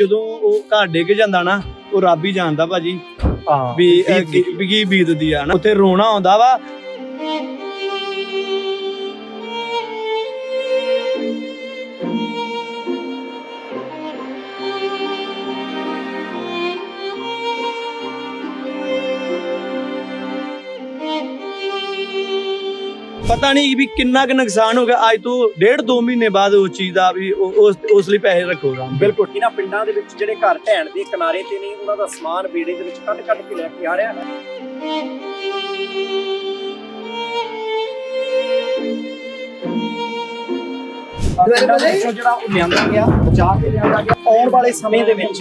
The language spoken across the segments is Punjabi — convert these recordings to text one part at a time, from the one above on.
ਜਦੋਂ ਉਹ ਘਰ ਡਿੱਗ ਜਾਂਦਾ ਨਾ ਉਹ ਰੱਬ ਹੀ ਜਾਣਦਾ ਭਾਜੀ ਹਾਂ ਵੀ ਇਹ ਕੀ ਵੀ ਕੀ ਬੀਤਦੀ ਆ ਨਾ। ਉੱਥੇ ਰੋਣਾ ਆਉਂਦਾ ਵਾ। ਪਤਾ ਨਹੀਂ ਵੀ ਕਿੰਨਾ ਕੁ ਨੁਕਸਾਨ ਹੋ ਗਿਆ। ਅੱਜ ਤੋਂ ਡੇਢ ਦੋ ਮਹੀਨੇ ਬਾਅਦ ਉਸ ਚੀਜ਼ ਦਾ ਵੀ ਉਹ- ਉਸ ਉਸ ਲਈ ਪੈਸੇ ਰੱਖੋਗਾ ਬਿਲਕੁਲ। ਇਹਨਾਂ ਪਿੰਡਾਂ ਦੇ ਵਿੱਚ ਜਿਹੜੇ ਘਰ ਢਹਿਣ ਦੇ ਕਿਨਾਰੇ ਤੇ ਨੇ ਉਹਨਾਂ ਦਾ ਸਮਾਨ ਬੇੜੇ ਦੇ ਵਿੱਚ ਕੱਢ ਕੱਢ ਕੇ ਲੈ ਕੇ ਆ ਰਿਹਾ ਪਿੰਡਾਂ ਦੇ ਵਿੱਚੋਂ ਜਿਹੜਾ ਉਹ ਲਿਆਂਦਾ ਗਿਆ ਬਚਾ ਕੇ ਲਿਆਂਦਾ ਗਿਆ। ਆਉਣ ਵਾਲੇ ਸਮੇਂ ਦੇ ਵਿੱਚ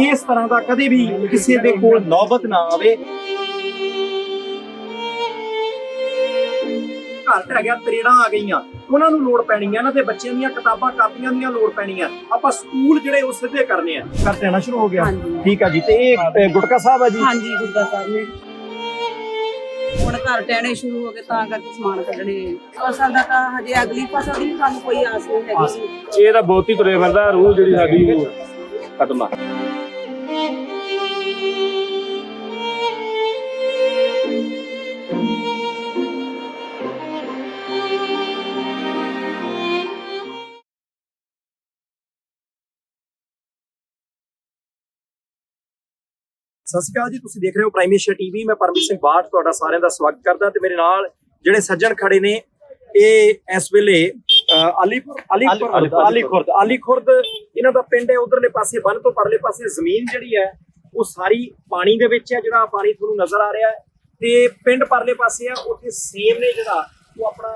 ਇਸ ਤਰ੍ਹਾਂ ਦਾ ਕਦੇ ਵੀ ਕਿਸੇ ਦੇ ਕੋਲ ਨੌਬਤ ਨਾ ਆਵੇ। ਘਰ ਢਹਿ ਗਿਆ ਤਰੇੜਾਂ ਆ ਗਈਆਂ। ਉਹਨਾਂ ਨੂੰ ਲੋੜ ਪੈਣੀ ਹੈ ਇਹਨਾਂ ਦੇ ਬੱਚਿਆਂ ਦੀਆਂ ਕਿਤਾਬਾਂ ਕਾਪੀਆਂ ਦੀਆਂ ਲੋੜ ਪੈਣੀ ਹੈ ਆਪਾਂ ਸਕੂਲ ਜਿਹੜੇ ਉਹ ਸਿੱਧੇ ਕਰਨੇ ਆ। ਕਰ ਦੇਣਾ ਸ਼ੁਰੂ ਹੋ ਗਿਆ। ਹਾਂਜੀ। ਠੀਕ ਆ ਜੀ ਤੇ ਇਹ ਅ, ਗੁਟਕਾ ਸਾਹਿਬ ਆ ਜੀ? ਹਾਂਜੀ ਗੁਰਦਾ ਸਾਹਿਬ ਨੇ। ਹੁਣ ਘਰ ਟਹਿਣੇ ਸ਼ੁਰੂ ਹੋ ਗਏ ਤਾਂ ਕਰਕੇ ਸਮਾਨ ਕੱਢਣੇ ਫਸਲ ਦਾ ਤਾਂ ਹਜੇ ਅਗਲੀ ਫਸਲ ਦੀ ਵੀ ਸਾਨੂੰ ਕੋਈ ਆਸ ਨਹੀਂ ਹੈਗੀ। ਇਹ ਤਾਂ ਬਹੁਤੀ ਤੁਰੇ ਫਿਰਦਾ ਰੂਹ ਜਿਹੜੀ ਸਾਡੀ ਉਹ ਖਤਮ ਆ। ਸਤਿ ਸ਼੍ਰੀ ਅਕਾਲ ਜੀ ਤੁਸੀਂ ਦੇਖ ਰਹੇ ਹੋ ਪ੍ਰਾਈਮ ਏਸ਼ੀਆ ਟੀਵੀ। ਮੈਂ ਪਰਮਜੀਤ ਸਿੰਘ ਬਾਠ ਤੁਹਾਡਾ ਸਾਰਿਆਂ ਦਾ ਸਵਾਗਤ ਕਰਦਾ ਤੇ ਮੇਰੇ ਨਾਲ ਜਿਹੜੇ ਸੱਜਣ ਖੜੇ ਨੇ ਇਹ ਇਸ ਵੇਲੇ ਅਲੀਪੁਰ ਅਲੀਪੁਰ ਅਲੀਪੁਰ, ਅਲੀ ਖੁਰਦ ਅਲੀ ਖੁਰਦ ਇਹਨਾਂ ਦਾ ਪਿੰਡ ਹੈ ਉਧਰਲੇ ਪਾਸੇ ਬੰਨ ਤੋਂ ਪਰਲੇ ਪਾਸੇ ਜ਼ਮੀਨ ਜਿਹੜੀ ਹੈ ਉਹ ਸਾਰੀ ਪਾਣੀ ਦੇ ਵਿੱਚ ਹੈ ਜਿਹੜਾ ਪਾਣੀ ਤੁਹਾਨੂੰ ਨਜ਼ਰ ਆ ਰਿਹਾ ਹੈ। ਤੇ ਪਿੰਡ ਪਰਲੇ ਪਾਸੇ ਆ ਉੱਥੇ ਸੇਮ ਨੇ ਜਿਹੜਾ ਉਹ ਆਪਣਾ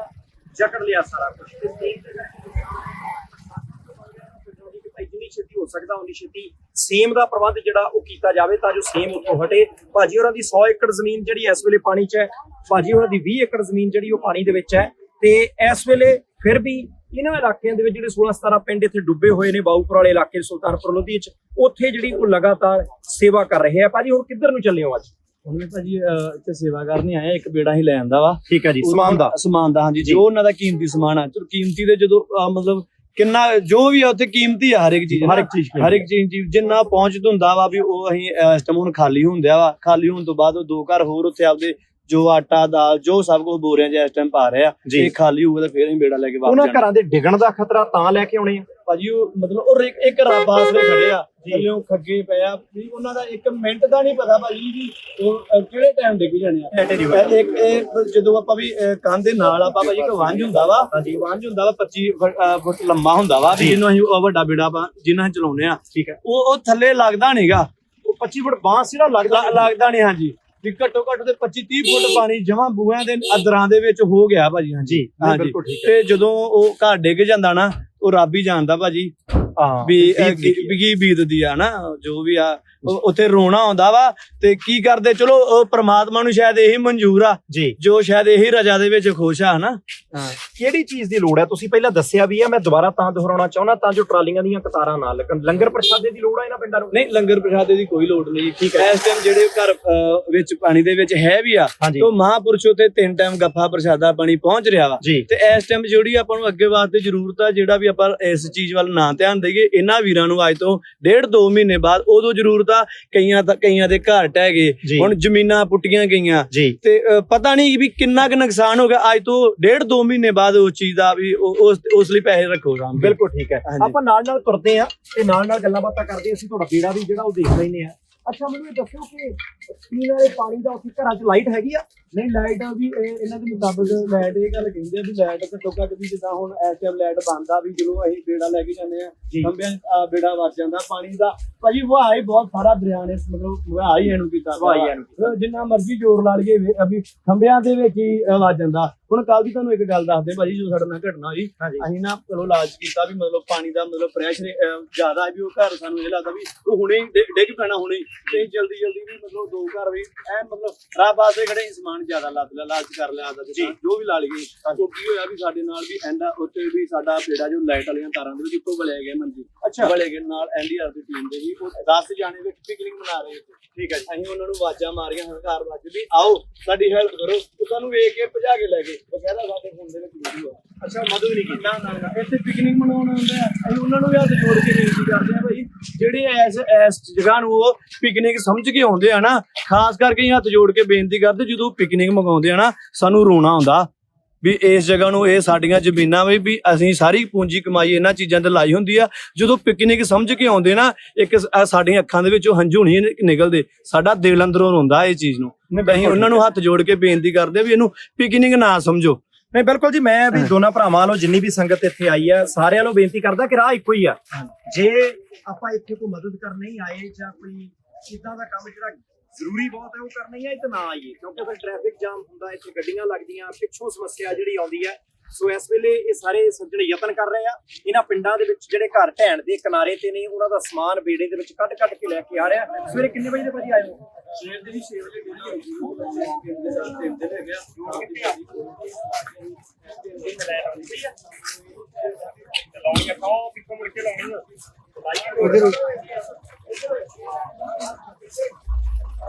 ਜਕੜ ਲਿਆ ਸਾਰਾ ਕੁਝ ਤੇ ਸੇਮ ਦੇ ਵਿੱਚ ਕਿ ਭਾਈ ਜਿੰਨੀ ਛੇਤੀ ਹੋ ਸਕਦਾ ਉਨੀ ਛੇਤੀ ਸੇਮ ਦਾ ਪ੍ਰਬੰਧ ਜਿਹੜਾ ਉਹ ਕੀਤਾ ਜਾਵੇ ਤਾਂ ਜੋ ਸੇਮ ਉੱਥੋਂ ਹਟੇ। ਭਾਜੀ ਹੋਰਾਂ ਦੀ 100 ਏਕੜ ਜ਼ਮੀਨ ਜਿਹੜੀ ਇਸ ਵੇਲੇ ਪਾਣੀ 'ਚ ਹੈ। ਭਾਜੀ ਹੋਰਾਂ ਦੀ 20 ਏਕੜ ਜ਼ਮੀਨ ਜਿਹੜੀ ਉਹ ਪਾਣੀ ਦੇ ਵਿੱਚ ਹੈ। ਤੇ ਇਸ ਵੇਲੇ ਫਿਰ ਵੀ ਇਹਨਾਂ ਇਲਾਕਿਆਂ ਦੇ ਵਿੱਚ ਜਿਹੜੇ 16 17 ਪਿੰਡ ਇੱਥੇ ਡੁੱਬੇ ਹੋਏ ਨੇ ਬਾਊਪੁਰ ਵਾਲੇ ਇਲਾਕੇ ਸੁਲਤਾਨਪੁਰ ਲੋਧੀ 'ਚ ਉੱਥੇ ਜਿਹੜੀ ਉਹ ਲਗਾਤਾਰ ਸੇਵਾ ਕਰ ਰਹੇ ਆ। ਭਾਜੀ ਹੁਣ ਕਿੱਧਰ ਨੂੰ ਚੱਲੇ ਹੋ ਅੱਜ? ਵੀ ਭਾਜੀ ਇੱਥੇ ਸੇਵਾ ਕਰਨੀ ਆਇਆ। ਇੱਕ ਬੇੜਾ ਹੀ ਲੈ ਆਂਦਾ ਵਾ। ਠੀਕ ਹੈ ਜੀ ਸਮਾਨ ਦਾ। ਹਾਂਜੀ। ਜੋ ਉਹਨਾਂ ਦਾ ਕੀਮਤੀ ਸਮਾਨ ਆ ਚਲੋ ਕੀਮਤੀ ਦੇ ਜਦੋਂ ਮਤਲਬ ਕਿੰਨਾ ਜੋ ਵੀ ਆ ਉੱਥੇ ਕੀਮਤੀ ਆ ਹਰ ਇੱਕ ਚੀਜ਼ ਹਰ ਇੱਕ ਚੀਜ਼ ਹਰ ਇੱਕ ਚੀਜ਼ ਜਿੰਨਾ ਪਹੁੰਚਦ ਹੁੰਦਾ ਵਾ ਵੀ ਉਹ ਅਸੀਂ ਇਸ ਟਾਈਮ ਹੁਣ ਖਾਲੀ ਹੁੰਦਿਆ ਵਾ। ਖਾਲੀ ਹੋਣ ਤੋਂ ਬਾਅਦ ਉਹ ਦੋ ਘਰ ਹੋਰ ਉੱਥੇ ਆਪਦੇ ਜੋ ਆਟਾ ਦਾਲ ਜੋ ਸਭ ਕੁਝ ਬੋਰਿਆਂ 'ਚ ਇਸ ਟਾਈਮ ਪਾ ਰਹੇ ਆ ਜੀ। ਇਹ ਖਾਲੀ ਹੋਊਗਾ ਤਾਂ ਫੇਰ ਅਸੀਂ ਬੇੜਾ ਲੈ ਕੇ ਵਾਪਸ ਉਹਨਾਂ ਜਾਣਾ। ਘਰਾਂ ਦੇ ਡਿੱਗਣ ਦਾ ਖਤਰਾ ਤਾਂ ਲੈ ਕੇ ਆਉਣੇ ਆ? ਭਾਜੀ ਉਹ ਮਤਲਬ ਉਹ ਇੱਕ ਇੱਕ ਰੱਬ ਆਸਰੇ ਖੜੇ ਆ। ਥੱਲਿਓਂ ਖੱਗੇ ਪਿਆ ਵੀ ਉਹਨਾਂ ਦਾ ਇੱਕ ਮਿੰਟ ਦਾ ਨਹੀਂ ਪਤਾ ਭਾਜੀ ਵੀ ਉਹ ਕਿਹੜੇ ਟਾਈਮ ਡਿੱਗ ਜਾਣੇ ਆ। ਇਹ- ਇੱਕ ਇਹ ਜਦੋਂ ਆਪਾਂ ਵੀ ਕੰਧ ਦੇ ਨਾਲ ਆਪਾਂ ਭਾਜੀ ਇੱਕ ਵੰਜ ਹੁੰਦਾ ਵਾ ਹਾਂਜੀ। ਵੰਜ ਹੁੰਦਾ ਵਾ 25 ਫੁੱਟ- ਲੰਮਾ ਹੁੰਦਾ ਵਾ ਵੀ ਜਿਹਨੂੰ ਅਸੀਂ ਉਹ ਵੱਡਾ ਬੇੜਾ ਆਪਾਂ ਜਿਹਨਾਂ ਅਸੀਂ ਚਲਾਉਂਦੇ ਆ। ਠੀਕ ਹੈ। ਉਹ ਉਹ ਥੱਲੇ ਲੱਗਦਾ ਨਹੀਂਗਾ ਉਹ 25 ਫੁੱਟ ਬਾਂਸ ਜਿਹੜਾ ਲੱਗਦਾ ਲੱਗਦਾ ਨਹੀਂ ਹਾਂਜੀ। ਵੀ ਘੱਟੋ ਘੱਟ ਤੇ 25 30 ਫੁੱਟ ਪਾਣੀ ਜਮਾਂ ਬੂਹਿਆਂ ਦੇ ਅਦਰਾਂ ਦੇ ਵਿੱਚ ਹੋ ਗਿਆ ਭਾਜੀ ਹਾਂਜੀ। ਹਾਂਜੀ। ਤੇ ਜਦੋਂ ਉਹ ਘਰ ਡਿੱਗ ਜਾਂਦਾ ਨਾ ਉਹ ਰੱਬ ਹੀ ਜਾਣਦਾ ਭਾਜੀ। ਵੀ ਇਹ ਕੀ ਵੀ ਕੀ ਬੀਤਦੀ ਆ ਨਾ ਜੋ ਵੀ ਆ ਉਹ- ਉੱਥੇ ਰੋਣਾ ਆਉਂਦਾ ਵਾ ਤੇ ਕੀ ਕਰਦੇ ਚਲੋ ਉਹ ਪ੍ਰਮਾਤਮਾ ਨੂੰ ਸ਼ਾਇਦ ਇਹੀ ਮਨਜ਼ੂਰ ਆ ਜੀ। ਜੋ ਸ਼ਾਇਦ ਇਹੀ ਰਜਾ ਦੇ ਵਿੱਚ ਖੁਸ਼ ਆ ਹਨਾ? ਹਾਂ। ਕਿਹੜੀ ਚੀਜ਼ ਦੀ ਲੋੜ ਹੈ ਤੁਸੀਂ ਪਹਿਲਾਂ ਦੱਸਿਆ ਵੀ ਹੈ ਮੈਂ ਦੁਬਾਰਾ ਤਾਂ ਦੁਹਰਾਉਣਾ ਚਾਹੁੰਦਾ ਤਾਂ ਜੋ ਟਰਾਲੀਆਂ ਦੀਆਂ ਕਤਾਰਾਂ ਨਾ ਲੱਗਣ। ਲੰਗਰ ਪ੍ਰਸ਼ਾਦੇ ਦੀ ਲੋੜ ਹੈ ਇਹਨਾਂ ਪਿੰਡਾਂ ਨੂੰ? ਨਹੀਂ ਲੰਗਰ ਪ੍ਰਸ਼ਾਦੇ ਦੀ ਕੋਈ ਲੋੜ ਨਹੀਂ। ਠੀਕ ਹੈ। ਇਸ ਟਾਈਮ ਜਿਹੜੇ ਘਰ ਅਹ, ਵਿੱਚ ਪਾਣੀ ਦੇ ਵਿੱਚ ਹੈ ਵੀ ਆ ਹਾਂਜੀ। ਤੋਂ ਮਹਾਂਪੁਰਸ਼ੋ ਤੇ ਤਿੰਨ ਟਾਈਮ ਗੱਫਾ ਪ੍ਰਸ਼ਾਦਾ ਪਾਣੀ ਪਹੁੰਚ ਰਿਹਾ ਵਾ। ਜੀ। ਤੇ ਇਸ ਟਾਈਮ ਜਿਹੜੀ ਆਪਾਂ ਨੂੰ ਅੱਗੇ ਵਾਸਤੇ ਜ਼ਰੂਰਤ ਆ ਜਿਹੜਾ ਵੀ ਆਪਾਂ ਇਸ ਚੀਜ਼ ਵੱਲ ਨਾ ਧਿਆਨ ਦੇਈਏ ਇਹਨਾਂ ਵੀਰਾਂ ਨੂੰ ਅੱਜ ਤੋਂ ਡੇਢ ਦੋ ਮਹੀਨੇ ਬਾਅਦ ਉਦੋਂ ਜ਼ਰੂਰਤ ਆ ਕਈਆਂ ਤਾਂ ਕਈਆਂ ਦੇ ਘਰ ਟਹਿ। ਗਏ। ਹੁਣ ਜ਼ਮੀਨਾਂ ਪੁੱਟੀਆਂ ਗਈਆਂ। ਤੇ ਪਤਾ ਨਹੀਂ ਵੀ ਕਿੰਨਾ ਕੁ ਨੁਕਸਾਨ ਹੋ ਗਿਆ। ਅੱਜ ਤੋਂ ਡੇਢ ਦੋ ਮਹੀਨੇ ਬਾਅਦ ਉਸ ਚੀਜ਼ ਦਾ ਵੀ ਉਸ ਉਸ ਲਈ ਪੈਸੇ ਰੱਖੋ ਰਾਮ ਬਿਲਕੁਲ ਠੀਕ ਹੈ। ਆਪਾਂ ਨਾਲ ਨਾਲ ਤੁਰਦੇ ਆ ਤੇ ਨਾਲ ਨਾਲ ਗੱਲਾਂ ਬਾਤਾਂ ਕਰਦੇ ਅਸੀਂ ਤੁਹਾਡਾ ਬੇੜਾ ਵੀ ਜਿਹੜਾ ਉਹ ਦੇਖ ਲੈਨੇ ਆ ਅੱਛਾ ਮੈਨੂੰ ਇਹ ਦੱਸੋ ਕਿ ਪੀਣ ਵਾਲੇ ਪਾਣੀ ਦਾ ਉੱਥੇ ਘਰਾਂ 'ਚ ਲਾਈਟ ਹੈਗੀ ਆ ਨਹੀਂ ਲਾਈਟ ਵੀ ਇਹ- ਇਹਨਾਂ ਦੇ ਮੁਤਾਬਕ ਲਾਈਟ ਇਹ ਗੱਲ ਕਹਿੰਦੇ ਆ ਵੀ ਲਾਈਟ ਘੱਟੋ ਘੱਟ ਵੀ ਜਿੱਦਾਂ ਹੁਣ ਇਸ ਟਾਈਮ ਲਾਈਟ ਬੰਦ ਆ ਵੀ ਜਦੋਂ ਅਸੀਂ ਬੇੜਾ ਲੈ ਕੇ ਜਾਂਦੇ ਆ ਜੀ। ਖੰਭਿਆਂ 'ਚ, ਅ, ਬੇੜਾ ਵੱਜ ਜਾਂਦਾ ਪਾਣੀ ਦਾ ਭਾਜੀ ਵਹਾਅ ਹੀ ਬਹੁਤ ਸਾਰਾ ਦਰਿਆ ਨੇ ਮਤਲਬ ਵਹਾਅ ਹੀ ਇਹਨੂੰ ਕੀਤਾ ਵਹਾਅ ਹੀ ਇਹਨੂੰ ਕੀਤਾ। ਅ, ਜਿੰਨਾ ਮਰਜ਼ੀ ਜ਼ੋਰ ਲਾ ਲਈਏ ਵੇ- ਅਭੀ ਖੰਭਿਆਂ ਦੇ ਵਿੱਚ ਹੀ ਅ, ਵੱਜ ਜਾਂਦਾ ਹੁਣ ਕੱਲ ਦੀ ਤੁਹਾਨੂੰ ਇੱਕ ਗੱਲ ਦੱਸਦੇ ਭਾਜੀ ਜੋ ਸਾਡੇ ਨਾਲ ਘਟਨਾ ਹੋਈ ਅਸੀਂ ਨਾ ਚਲੋ ਇਲਾਜ ਕੀਤਾ ਵੀ ਮਤਲਬ ਪਾਣੀ ਦਾ ਮਤਲਬ ਪ੍ਰੈਸ਼ਰ ਜ਼ਿਆਦਾ ਵੀ ਉਹ ਘਰ ਸਾਨੂੰ ਇਹ ਲੱਗਦਾ ਵੀ ਉਹ ਹੁਣੇ ਡਿੱਗ ਪੈਣਾ ਹੁਣੇ। ਤੇ ਜਲਦੀ ਜਲਦੀ ਵੀ ਮਤਲਬ ਦੋ ਘਰ ਵੀ ਐ ਮਤਲਬ ਰਾਹ ਪਾਸੇ ਖੜੇ ਸਮਾਨ ਜ਼ਿਆਦਾ ਲੱਦ ਲਿਆ ਲਾਲਚ ਕਰ ਲਿਆ ਆਦਾ ਜੀ। ਵੀ ਲਾ ਲਈਏ। ਉਹ ਕੀ ਹੋਇਆ ਵੀ ਸਾਡੇ ਨਾਲ ਵੀ ਐਂਡਾ ਉੱਤੇ ਵੀ ਸਾਡਾ ਪੇੜਾ ਜੋ ਲਾਈਟ ਵਾਲੀਆਂ ਤਾਰਾਂ ਦੇ ਵਿੱਚ ਇੱਕੋ ਬਲਿਆ ਗਿਆ ਮੰਜੀ ਅੱਛਾ। ਬਲੇ ਗਏ ਨਾਲ ਐਨਡੀਆਰ ਦੀ ਟੀਮ ਦੇ ਸੀ ਉਹ 10 ਜਾਣੇ ਵਿੱਚ ਪਿਕਨਿਕ ਮਨਾ ਰਹੇ ਸੀ। ਠੀਕ ਹੈ ਅਸੀਂ ਉਹਨਾਂ ਨੂੰ ਆਵਾਜ਼ਾਂ ਮਾਰੀਆਂ ਹੰਕਾਰ ਵੱਜ ਵੀ ਆਓ ਸਾਡੀ ਹੈਲਪ ਕਰੋ। ਉਹ ਸਾਨੂੰ ਵੇਖ ਕੇ ਭਜਾ ਕੇ ਲੈ ਗਏ। ਬਕਾਇਦਾ ਸਾਡੇ ਫੋਨ ਦੇ ਵਿੱਚ ਵੀਡੀਓ ਅੱਛਾ, ਮਦਦ ਨਹੀਂ ਕੀਤੀ। ਨਾ ਨਾ ਇੱਥੇ ਪਿਕਨਿਕ ਮਨਾਉਣ ਆਉਂਦੇ ਆ। ਅਸੀਂ ਉਹਨਾਂ ਨੂੰ ਵੀ ਹੱਥ ਜੋੜ ਕੇ ਬੇਨਤੀ ਕਰਦੇ ਆ ਭਾਈ, ਜਿਹੜੇ ਐਸ ਐਸ ਜਗ੍ਹਾ ਨੂੰ ਉਹ ਪਿਕਨਿਕ ਸਮਝ ਕੇ ਆਉਂਦੇ ਆ ਨਾ, ਖਾਸ ਕਰਕੇ ਹੱਥ ਜੋੜ ਕੇ ਬੇਨਤੀ ਕਰਦੇ, ਜਦੋਂ ਪਿਕਨਿਕ ਮੰਗਾਉਂਦੇ ਆ ਨਾ, ਸਾਨੂੰ ਰੋਣਾ ਆਉਂਦਾ। ਵੀ ਇਸ ਜਗ੍ਹਾ ਨੂੰ ਇਹ ਸਾਡੀਆਂ ਜ਼ਮੀਨਾਂ ਵੀ ਵੀ ਅਸੀਂ ਸਾਰੀ ਪੂੰਜੀ ਕਮਾਈ ਇਹਨਾਂ ਚੀਜ਼ਾਂ ਤੇ ਲਾਈ ਹੁੰਦੀ ਆ। ਜਦੋਂ ਪਿਕਨਿਕ ਸਮਝ ਕੇ ਆਉਂਦੇ ਨਾ ਇੱਕ ਸਾਡੀਆਂ ਅੱਖਾਂ ਦੇ ਵਿੱਚੋਂ ਹੰਝੂ ਨਹੀਂ ਨਿਕਲਦੇ। ਸਾਡਾ ਦਿਲ ਅੰਦਰੋਂ ਰੋਂਦਾ ਇਹ ਚੀਜ਼ ਨੂੰ। ਅਸੀਂ ਉਹਨਾਂ ਨੂੰ ਹੱਥ ਜੋੜ ਕੇ ਬੇਨਤੀ ਕਰਦੇ ਵੀ ਇਹਨੂੰ ਪਿਕਨਿਕ ਨਾ ਸਮਝੋ। ਨਹੀਂ ਬਿਲਕੁਲ ਜੀ ਮੈਂ ਵੀ ਦੋਨਾਂ ਭਰਾਵਾਂ ਵੱਲੋਂ ਜਿੰਨੀ ਵੀ ਸੰਗਤ ਇੱਥੇ ਆਈ ਆ ਸਾਰਿਆਂ ਨੂੰ ਬੇਨਤੀ ਕਰਦਾ ਕਿ ਰਾਹ ਇੱਕੋ ਹੀ ਆ। ਜੇ ਆਪਾਂ ਇੱਥੇ ਕੋਈ ਮਦਦ ਕਰਨ ਨਹੀਂ ਆਏ ਜਾਂ ਕੋਈ ਇਦਾਂ ਦਾ ਕੰਮ ਜਿਹੜਾ ਜ਼ਰੂਰੀ ਬਹੁਤ ਹੈ ਉਹ ਕਰਨਾ ਹੀ ਆ ਇੱਥੇ ਨਾ ਆਈਏ। ਕਿਉਂਕਿ ਫਿਰ ਟ੍ਰੈਫਿਕ ਜਾਮ ਹੁੰਦਾ ਇੱਥੇ ਗੱਡੀਆਂ ਲੱਗਦੀਆਂ ਪਿੱਛੋਂ ਸਮੱਸਿਆ ਜਿਹੜੀ ਆਉਂਦੀ ਹੈ। ਸੋ ਇਸ ਵੇਲੇ ਇਹ ਸਾਰੇ ਸੱਜਣ ਯਤਨ ਕਰ ਰਹੇ ਆ। ਇਹਨਾਂ ਪਿੰਡਾਂ ਦੇ ਵਿੱਚ ਜਿਹੜੇ ਘਰ ਢਹਿਣ ਦੇ ਕਿਨਾਰੇ ਤੇ ਨੇ ਉਹਨਾਂ ਦਾ ਸਮਾਨ ਬੇੜੇ ਦੇ ਵਿੱਚ ਕੱਢ ਕੱਢ ਕੇ ਲੈ ਕੇ ਆ ਰਿਹਾ। ਸਵੇਰੇ ਕਿੰਨੇ ਵਜੇ ਦੇ ਭਾਜੀ ਆਏ ਹੋ? ਸ਼ੇਰ ਦੀ ਸ਼ੇਰ ਦੇ ਤਿੰਨ ਦਿਨ ਹੈਗੇ ਆ। ਹੁੰਦਾ ਜਾ ਰਿਹਾ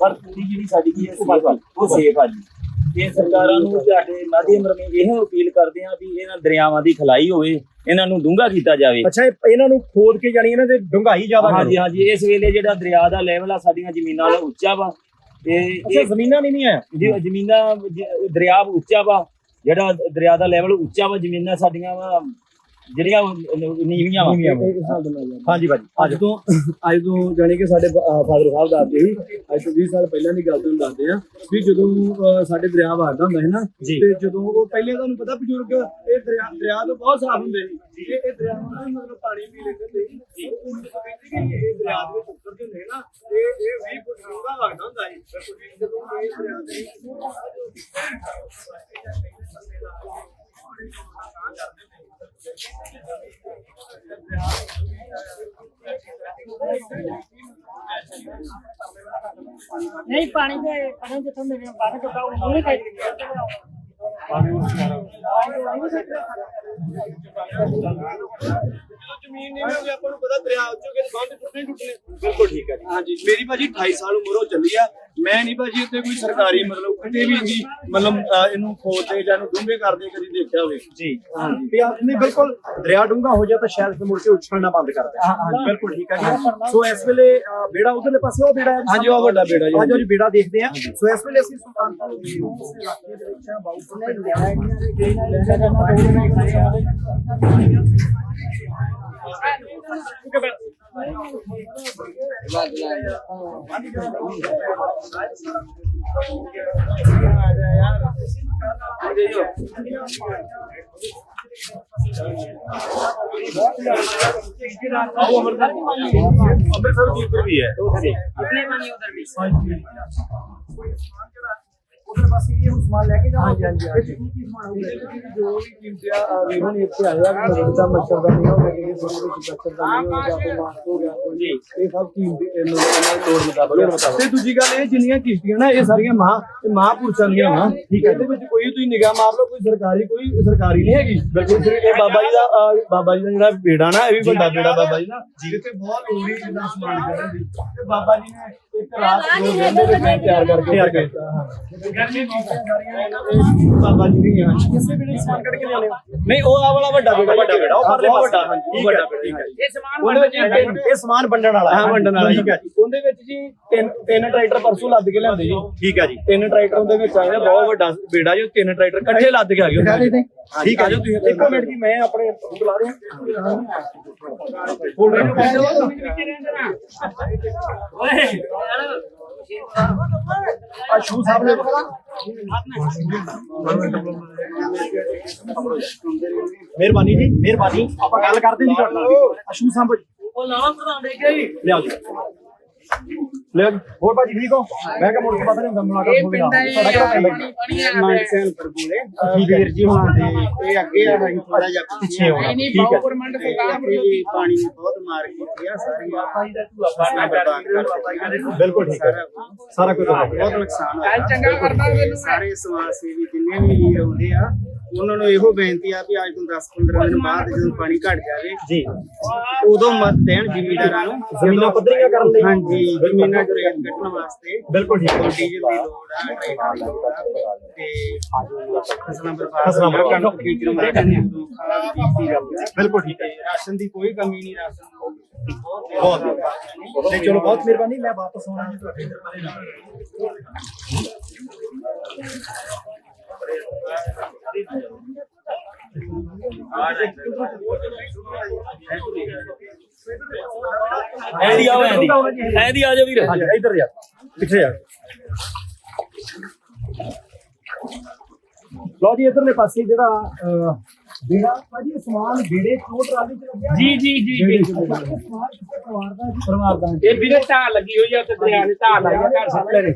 ਪਰ ਪੂਰੀ ਜਿਹੜੀ ਸਾਡੀ ਕੀ ਹੈ ਸੇਫ ਆ ਉਹ ਸੇਫ ਆ ਜੀ। ਇਹ ਸਰਕਾਰਾਂ ਨੂੰ ਸਾਡੇ ਮਾਧਿਅਮ ਰਾਹੀਂ ਇਹ ਅਪੀਲ ਕਰਦੇ ਆ ਵੀ ਇਹਨਾਂ ਦਰਿਆਵਾਂ ਦੀ ਖਲਾਈ ਹੋਵੇ ਇਹਨਾਂ ਨੂੰ ਡੂੰਘਾ ਕੀਤਾ ਜਾਵੇ। ਅੱਛਾ ਇਹ- ਇਹਨਾਂ ਨੂੰ ਖੋਦ ਕੇ ਜਾਣੀ ਇਹਨਾਂ ਦੇ ਡੂੰਘਾਈ ਜ਼ਿਆਦਾ। ਹਾਂਜੀ ਹਾਂਜੀ ਇਸ ਵੇਲੇ ਜਿਹੜਾ ਦਰਿਆ ਦਾ ਲੈਵਲ ਆ ਸਾਡੀਆਂ ਜ਼ਮੀਨਾਂ ਨਾਲੋਂ ਉੱਚਾ ਵਾ। ਤੇ ਅੱਛਾ ਇਹ ਜ਼ਮੀਨਾਂ ਨਹੀਂ ਨਹੀਂ ਜ- ਜ਼ਮੀਨਾਂ ਦਰਿਆ ਉੱਚਾ ਵਾ। ਜਿਹੜਾ ਦਰਿਆ ਦਾ ਲੈਵਲ ਉੱਚਾ ਵਾ ਜ਼ਮੀਨਾਂ ਸਾਡੀਆਂ ਵਾ ਜਿਹੜੀਆਂ ਨੀਵੀਆਂ ਵਾ। ਹਾਂਜੀ ਭਾਜੀ ਅੱਜ ਤੋਂ ਅੱਜ ਤੋਂ ਜਾਣੀ ਕਿ ਸਾਡੇ ਫਾਦਰ ਸਾਹਿਬ ਦੱਸਦੇ ਸੀ ਅੱਜ ਤੋਂ 20 ਸਾਲ ਪਹਿਲਾਂ ਦੀ ਗੱਲ ਤੁਹਾਨੂੰ ਦੱਸਦੇ ਆ ਵੀ ਜਦੋਂ ਸਾਡੇ ਦਰਿਆ ਵਗਦਾ ਹੁੰਦਾ ਸੀ ਨਾ। ਤੇ ਜਦੋਂ ਉਹ ਪਹਿਲੇ ਤੁਹਾਨੂੰ ਪਤਾ ਬਜ਼ੁਰਗ ਇਹ ਦਰਿਆ ਦਰਿਆ ਤੋਂ ਬਹੁਤ ਸਾਫ਼ ਹੁੰਦੇ ਸੀ। ਇਹ ਇਹ ਦਰਿਆ ਨੂੰ ਮਤਲਬ ਪਾਣੀ ਪੀ ਲੈਂਦੇ ਸੀ। ਉਹ ਕਹਿੰਦੇ ਕਿ ਇਹ ਦਰਿਆ ਦੇ ਵਿੱਚ ਉੱਤਰਦੇ ਹੁੰਦੇ ਨਾ ਇਹ ਇਹ 20 ਫੁੱਟ ਡੂੰਘਾ ਵਗਦਾ ਹੁੰਦਾ ਸੀ। ਜਦੋਂ ਇਹ ਦਰਿਆ ਦੇ ਨਹੀਂ ਪਾਣੀ ਦੇ ਪਾਣੀ ਜਿੱਥੋਂ ਮੇਰੇ ਪਾਣੀ ਤੋਂ ਕਾਉ ਨਹੀਂ ਖਾਈ ਜਦੋਂ ਜ਼ਮੀਨ ਨਹੀਂ ਹੋਵੇ ਆਪਾਂ ਨੂੰ ਪਤਾ ਦਰਿਆ ਉੱਚੋਂ ਕਿ ਬੰਦ ਟੁੱਟਣੇ ਟੁੱਟਣੇ। ਬਿਲਕੁਲ ਠੀਕ ਹੈ ਜੀ। ਹਾਂਜੀ। ਮੇਰੀ ਭਾਜੀ 28 ਸਾਲ ਉਮਰ ਹੋ ਚੱਲੀ ਆ। ਮੈਂ ਨਹੀਂ ਭਾਜੀ ਇੱਥੇ ਕੋਈ ਸਰਕਾਰੀ ਮਤਲਬ ਕਿਤੇ ਵੀ ਜੀ ਮਤਲਬ ਅਹ, ਇਹਨੂੰ ਖੋਦਦੇ ਜਾਂ ਇਹਨੂੰ ਡੂੰਘੇ ਕਰਦੇ ਕਦੀ ਦੇਖਿਆ ਹੋਵੇ। ਜੀ। ਵੀ ਆਪ ਨਹੀਂ ਬਿਲਕੁਲ ਦਰਿਆ ਡੂੰਘਾ ਹੋ ਜਾ ਤਾਂ ਸ਼ਾਇਦ ਫਿਰ ਮੁੜ ਕੇ ਉਛਲਣਾ ਬੰਦ ਕਰ ਦੇ ਹਾਂ ਬਿਲਕੁਲ ਠੀਕ ਹੈ ਜੀ। ਸੋ ਇਸ ਵੇਲੇ ਅ, ਬੇੜਾ ਉਧਰਲੇ ਪਾਸੇ ਉਹ ਬੇੜਾ ਹੈ ਜੀ ਹਾਂਜੀ, ਉਹ ਵੱਡਾ ਬੇੜਾ ਜੀ। ਆਜੋ ਜੀ ਬੇੜਾ ਦੇਖਦੇ ਆ ਸੋ ਇਸ ਵੇਲੇ ਅਸੀਂ ਸੁਲਤਾਨਪੁਰ ਦੇ ਇਲਾਕੇ ਦੇ ਵਿੱਚ ਆ ਬਾਉਪੁਰ ਪਿੰਡ ਅੰਮ੍ਰਿਤਸਰ ਦੀ उधर भी है अपने मानी उधर भी ਉਧਰ ਪਾਸੇ ਇਹ ਹੁਣ ਸਮਾਨ ਲੈ ਕੇ ਜਾਵਾਂਗੇ। ਹਾਂਜੀ, ਹਾਂਜੀ, ਇਹ 'ਚ ਕੀ ਕੀ ਸਮਾਨ ਹੋਊਗਾ ਜੋ ਵੀ ਕੀਮਤੀਆ ਵੀਰਾਂ ਨੇ ਇੱਥੇ ਆਇਆ ਮਤਲਬ ਦਾ ਮੱਛਰ ਦਾ ਨਹੀਂ ਹੋਵੇ ਕਿ ਥੋੜੀ ਵਿੱਚ ਮੱਛਰ ਦਾ ਨਹੀਂ ਹੋਵੇ ਜਾਂ ਕੋਈ ਮਾਸਕ ਹੋ ਗਿਆ ਕੋਈ ਇਹ ਸਭ ਕੀਮਤੀ ਇਹਨਾਂ ਦੀ ਲੋੜ ਮੁਤਾਬਕ ਤੇ ਦੂਜੀ ਗੱਲ ਇਹ ਜਿੰਨੀਆਂ ਕਿਸ਼ਤੀਆਂ ਨਾ ਇਹ ਸਾਰੀਆਂ ਮਹਾ ਇਹ ਮਹਾਂਪੁਰਸ਼ਾਂ ਦੀਆਂ ਵਾ ਠੀਕ ਹੈ। ਇਹਦੇ ਵਿੱਚ ਕੋਈ ਤੁਸੀਂ ਨਿਗਾਹ ਮਾਰ ਲਓ ਕੋਈ ਸਰਕਾਰੀ ਕੋਈ ਸਰਕਾਰੀ ਨਹੀਂ ਹੈਗੀ। ਬਿਲਕੁਲ ਫਿਰ ਇਹ ਬਾਬਾ ਜੀ ਦਾ ਅਹ, ਬਾਬਾ ਜੀ ਦਾ ਜਿਹੜਾ ਬੇੜਾ ਨਾ ਇਹ ਵੀ ਵੱਡਾ ਬੇੜਾ ਬਾਬਾ ਜੀ ਦਾ। ਜਿੱਥੇ ਬਹੁਤ ਲੋੜੀ ਜਿੰਨਾ ਸਮਾਨ ਕਰਨ ਦੀ ਤੇ ਬਾਬਾ ਜੀ ਨੇ ਇੱਕ ਰਾਤ ਦੋ ਦਿਨ ਦੇ ਵਿੱਚ ਤਿਆਰ ਕਰਕੇ ਤਿਆਰ ਕੀਤਾ ਹਾਂ। ਬਾਬਾ ਜੀ ਵੀ ਹਾਂ ਕਿਸੇ ਵੇਲੇ ਸਮਾਨ ਕੱਢ ਕੇ ਲਿਆਣੇ ਨਹੀਂ ਉਹ ਆ ਵਾਲਾ ਵੱਡਾ ਬੇੜਾ। ਵੱਡਾ ਬੇੜਾ ਉਹ ਪਰਲੇ ਵੱਡਾ ਹਾਂਜੀ। ਵੱਡਾ ਠੀਕ ਹੈ ਇਹ ਸਮਾਨ ਵੰਡਣ ਇਹ ਸਮਾਨ ਵੰਡਣ ਵਾਲਾ ਹਾਂ। ਵੰਡਣ ਵਾਲਾ ਠੀਕ ਹੈ ਜੀ। ਉਹਦੇ ਵਿੱਚ ਜੀ ਤਿੰਨ ਤਿੰਨ ਟਰੈਕਟਰ ਪਰਸੂ ਲੱਦ ਕੇ ਲਿਆਂਦੇ ਜੀ। ਠੀਕ ਹੈ ਜੀ। ਤਿੰਨ ਟਰੈਕਟਰ ਉਹਦੇ ਵਿੱਚ ਆਏ ਬਹੁਤ ਵੱਡਾ ਬੇੜਾ ਜੀ ਤਿੰਨ ਟਰੈਕਟਰ ਇਕੱਠੇ ਲੱਦ ਕੇ ਆ ਗਏ। ਠੀਕ ਹੈ ਜੀ। ਤੁਸੀਂ। ਇੱਕ ਮਿੰਟ ਜੀ ਮੈਂ ਆਪਣੇ ਬੁਲਾ ਰਿਹਾ। ਫੋਲਡਰ ਨੂੰ ਓਏ ਮਿਹਰਬਾਨੀ ਜੀ ਮਿਹਰਬਾਨੀ ਆਪਾਂ ਗੱਲ ਕਰਦੇ ਜੀ ਤੁਹਾਡੇ ਨਾਲ ਅਸ਼ੂ ਸਾਹਿਬ ਉਹ ਨਾ ਪ੍ਰਧਾਨ ਦੇ ਗਈ ਲਿਆਓ ਜੀ ਜੀ। ਹੋਰ ਭਾਜੀ ਠੀਕ ਹੋ? ਮੈਂ ਕਿਹਾ ਮੁੜ ਕੇ ਪਤਾ ਨਹੀਂ ਹੁੰਦਾ ਮੁਲਾਕਾਤ ਹੋਵੇ ਨਾ। ਤੁਹਾਡਾ ਕਿਹੜਾ ਪਿੰਡ ਹੈ। ਮਾਨ ਸੈਨ ਪਰ ਬੋਲੇ ਵੀਰ ਜੀ ਹੁਣਾਂ ਦੇ ਇਹ ਅੱਗੇ ਆ ਭਾਈ ਥੋੜਾ ਜਿਹਾ ਪਿੱਛੇ ਹੋਣਾ। ਠੀਕ ਹੈ। ਇਹ ਪਾਣੀ ਨੇ ਬਹੁਤ ਮਾਰ ਕੀਤੀ ਆ ਸਾਰੀ ਬਿਲਕੁਲ ਠੀਕ ਹੈ। ਸਾਰਾ ਕੁਝ। ਬਹੁਤ ਨੁਕਸਾਨ ਹੋਇਆ। ਚੰਗਾ ਕਰਦਾ ਮੈਨੂੰ ਸਾਰੇ ਸਮਾਜ ਸੇਵੀ ਜਿੰਨੇ ਵੀ ਆਉਂਦੇ ਆ ਉਹਨਾਂ ਨੂੰ ਇਹੋ ਬੇਨਤੀ ਆ ਵੀ ਅੱਜ ਤੋਂ 10 15 ਦਿਨ ਬਾਅਦ ਜਦੋਂ ਪਾਣੀ ਘਟ ਜਾਵੇ ਜੀ। ਉਦੋਂ ਮਤ ਦੇਣ ਜ਼ਿਮੀਦਾਰਾਂ ਨੂੰ ਜ਼ਮੀਨਾਂ ਪੱਧਰੀਆਂ ਕਰਨ ਲਈ। ਹਾਂਜੀ ਜ਼ਮੀਨਾਂ ਰੇਤ ਕੱਟਣ ਵਾਸਤੇ ਬਿਲਕੁਲ ਠੀਕ ਹੈ ਡੀਜ਼ਲ ਦੀ ਲੋੜ ਆ ਟਰੈਕਟਰ ਦੀ ਲੋੜ ਆ ਤੇ ਫਸਲਾਂ ਬਰਬਾਦ ਫਸਲਾਂ ਬਰਬਾਦ। ਬੀਜੀ ਜਾਂਦੀ ਆ। ਬਿਲਕੁਲ ਠੀਕ ਹੈ। ਰਾਸ਼ਨ ਦੀ ਕੋਈ ਕਮੀ ਨਹੀਂ ਰਾਸ਼ਨ ਬਹੁਤ ਬਹੁਤ ਤੇ ਚਲੋ ਬਹੁਤ ਮਿਹਰਬਾਨੀ। ਮੈਂ ਵਾਪਸ ਆਉਣਾ ਜੀ ਤੁਹਾਡੇ ਦਰਬਾਰੇ ਨਾਲ। ਐਦੀ ਆਓ ਐਦੀ ਐਦੀ ਆ ਜਾ ਵੀਰ। ਹਾਂਜੀ ਇੱਧਰ ਜਾ ਪਿੱਛੇ ਜਾ ਲੋ ਜੀ ਇਧਰਲੇ ਪਾਸੇ ਜਿਹੜਾ ਬੇੜਾ ਭਾਜੀ ਇਹ ਸਮਾਨ ਬੇੜੇ ਤੋਂ ਟਰਾਲੀ ਚ ਲੱਗਿਆ ਜੀ ਜੀ ਜੀ ਪਰਿਵਾਰ ਦਾ? ਪਰਿਵਾਰ ਦਾ ਇਹ ਵੀਰੇ ਢਾਲ ਲੱਗੀ ਹੋਈ ਆ ਤੇ ਦਰਿਆ ਨੇ ਢਾਲ ਲਾਈ ਆ ਘਰ ਸਾਹਮਣੇ।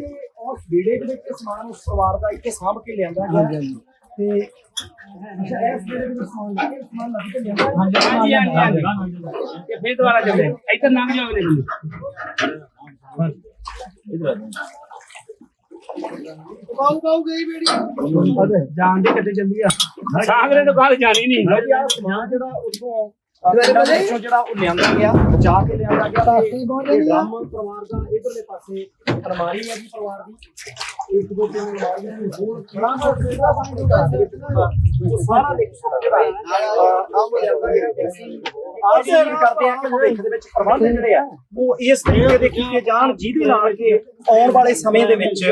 ਉਸ ਬੇੜੇ ਦੇ ਵਿੱਚ ਸਮਾਨ ਉਸ ਪਰਿਵਾਰ ਦਾ ਇੱਥੇ ਸਾਂਭ ਕੇ ਲਿਆਂਦਾ ਗਿਆ ਤੇ ਅੱਛਾ ਇਸ ਦੇ ਵਿੱਚ ਸਮਾਨ ਲੱਗ ਗਿਆ ਸਮਾਨ ਲੱਗ ਕੇ ਲਿਆਂਦਾ ਹਾਂਜੀ ਹਾਂਜੀ ਹਾਂਜੀ। ਤੇ ਫੇਰ ਦੁਬਾਰਾ ਚੱਲੇ। ਇੱਧਰ ਲੰਘ ਜਾਓ ਅਗਲੇ ਬੰਦੇ ਜਾਣ ਦੇ ਕਿਤੇ ਚੱਲੀ ਆ। ਸਾਗਰੇ ਤੋਂ ਗੱਲ ਜਾਣੀ ਨਹੀਂ। ਸਮਾਨ ਜਿਹੜਾ ਉਦੋਂ ਵਿੱਚੋਂ ਜਿਹੜਾ ਉਹ ਲਿਆਂਦਾ ਗਿਆ ਬਚਾ ਕੇ ਲਿਆਂਦਾ ਗਿਆ ਤੇ ਇਹ ਡਰਮ ਪਰਿਵਾਰ ਦਾ ਇਧਰਲੇ ਪਾਸੇ ਅਲਮਾਰੀ ਹੈ ਜੀ ਪਰਿਵਾਰ ਦੀ। ਇੱਕ ਦੋ ਤਿੰਨ ਅਲਮਾਰੀਆਂ ਹੋਰ ਬੜਾ ਸਾਰਾ ਦੇਖ ਜਿਹੜਾ ਆਪ ਜੀ ਕਰਦੇ ਆ ਕਿ ਭਵਿੱਖ ਦੇ ਵਿੱਚ ਪ੍ਰਬੰਧ ਜਿਹੜੇ ਆ ਉਹ ਇਸ ਤਰੀਕੇ ਦੇ ਕੀਤੇ ਜਾਣ ਜਿਹਦੇ ਨਾਲ ਕਿ ਆਉਣ ਵਾਲੇ ਸਮੇਂ ਦੇ ਵਿੱਚ